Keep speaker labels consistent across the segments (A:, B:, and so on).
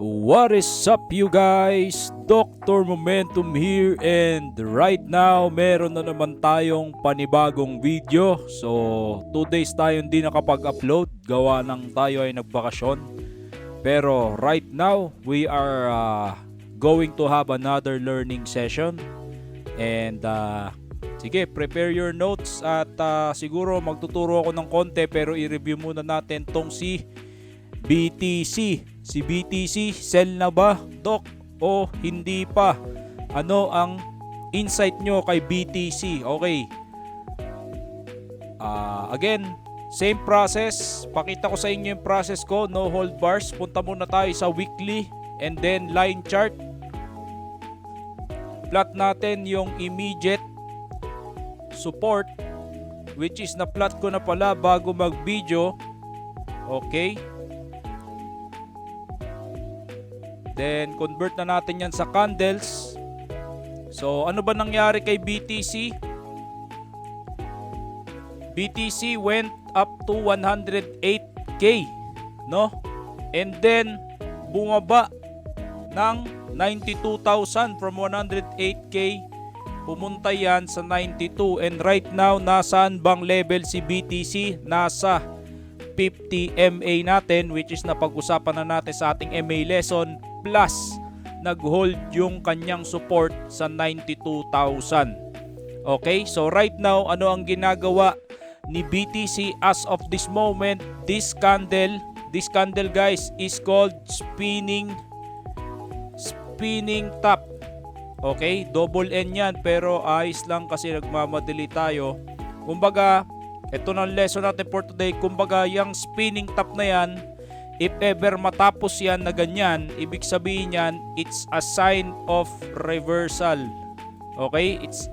A: What is up you guys? Dr. Momentum here and right now meron na naman tayong panibagong video. So 2 days tayo hindi nakapag-upload gawa ng tayo ay nagbakasyon. Pero right now we are uh, going to have another learning session and uh, sige prepare your notes at uh, siguro magtuturo ako ng konti pero i-review muna natin tong si BTC. Si BTC, sell na ba, Doc? O hindi pa? Ano ang insight nyo kay BTC? Okay. Ah, again, same process. Pakita ko sa inyo yung process ko. No hold bars. Punta muna tayo sa weekly and then line chart. Plot natin yung immediate support which is na-plot ko na pala bago mag-video. Okay. Then convert na natin yan sa candles. So ano ba nangyari kay BTC? BTC went up to 108k, no? And then bumaba ng 92,000 from 108k pumunta yan sa 92 and right now nasaan bang level si BTC? Nasa 50 MA natin which is napag-usapan na natin sa ating MA lesson plus nag-hold yung kanyang support sa 92,000. Okay, so right now ano ang ginagawa ni BTC as of this moment? This candle, this candle guys is called spinning spinning top. Okay, double N yan pero ayos lang kasi nagmamadali tayo. Kumbaga, ito na lesson natin for today. Kumbaga, yung spinning top na yan, if ever matapos yan na ganyan, ibig sabihin yan, it's a sign of reversal. Okay? It's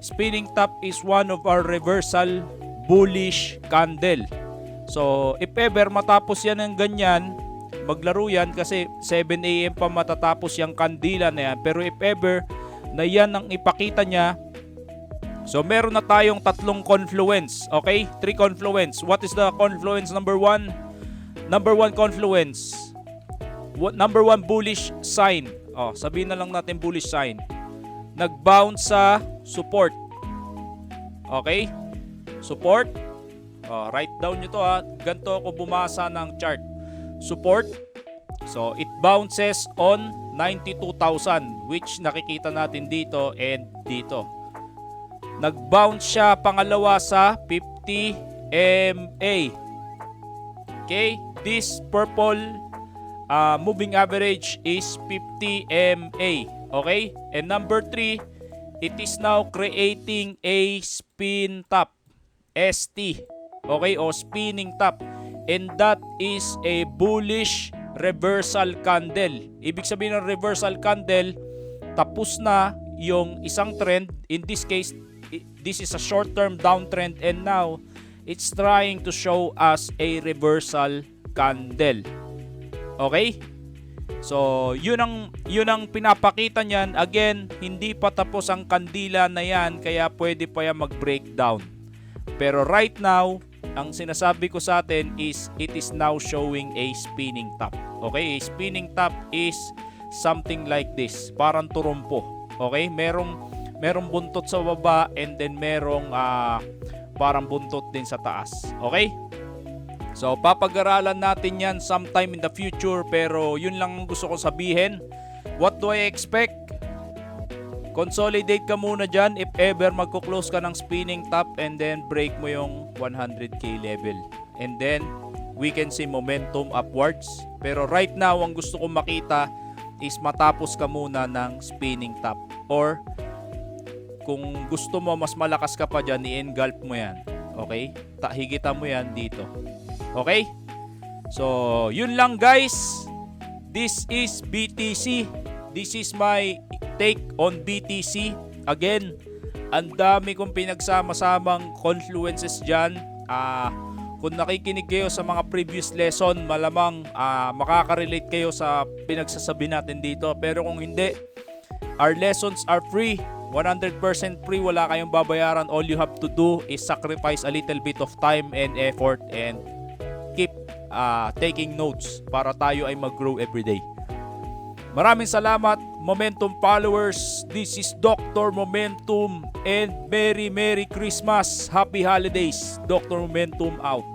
A: spinning top is one of our reversal bullish candle. So, if ever matapos yan ng ganyan, maglaro yan kasi 7 a.m. pa matatapos yung kandila na yan. Pero if ever na yan ang ipakita niya, so meron na tayong tatlong confluence. Okay? Three confluence. What is the confluence number one? Number one confluence. What, number one bullish sign. Oh, sabihin na lang natin bullish sign. Nag-bounce sa support. Okay? Support. Oh, write down nyo to ha. Ganito ako bumasa ng chart support. So it bounces on 92,000 which nakikita natin dito and dito. Nag-bounce siya pangalawa sa 50 MA. Okay, this purple uh, moving average is 50 MA. Okay, and number 3, it is now creating a spin top. ST. Okay, o spinning top and that is a bullish reversal candle. Ibig sabihin ng reversal candle, tapos na yung isang trend. In this case, this is a short-term downtrend and now it's trying to show us a reversal candle. Okay? So, yun ang yun ang pinapakita niyan. Again, hindi pa tapos ang kandila na yan kaya pwede pa yan mag-breakdown. Pero right now, ang sinasabi ko sa atin is it is now showing a spinning top. Okay? A spinning top is something like this. Parang turumpo. Okay? Merong merong buntot sa baba and then merong ah, parang buntot din sa taas. Okay? So, papag-aralan natin yan sometime in the future pero yun lang ang gusto ko sabihin. What do I expect? Consolidate ka muna dyan if ever magko-close ka ng spinning top and then break mo yung 100k level. And then, we can see momentum upwards. Pero right now, ang gusto kong makita is matapos ka muna ng spinning top. Or, kung gusto mo mas malakas ka pa dyan, i-engulf mo yan. Okay? Ta higitan mo yan dito. Okay? So, yun lang guys. This is BTC. This is my take on BTC. Again, ang dami kong pinagsama-samang confluences dyan. Ah, kung nakikinig kayo sa mga previous lesson, malamang ah, makaka-relate kayo sa pinagsasabi natin dito. Pero kung hindi, our lessons are free. 100% free, wala kayong babayaran. All you have to do is sacrifice a little bit of time and effort and keep ah, taking notes para tayo ay mag-grow everyday. Maraming salamat Momentum followers. This is Dr. Momentum and Merry Merry Christmas. Happy Holidays. Dr. Momentum out.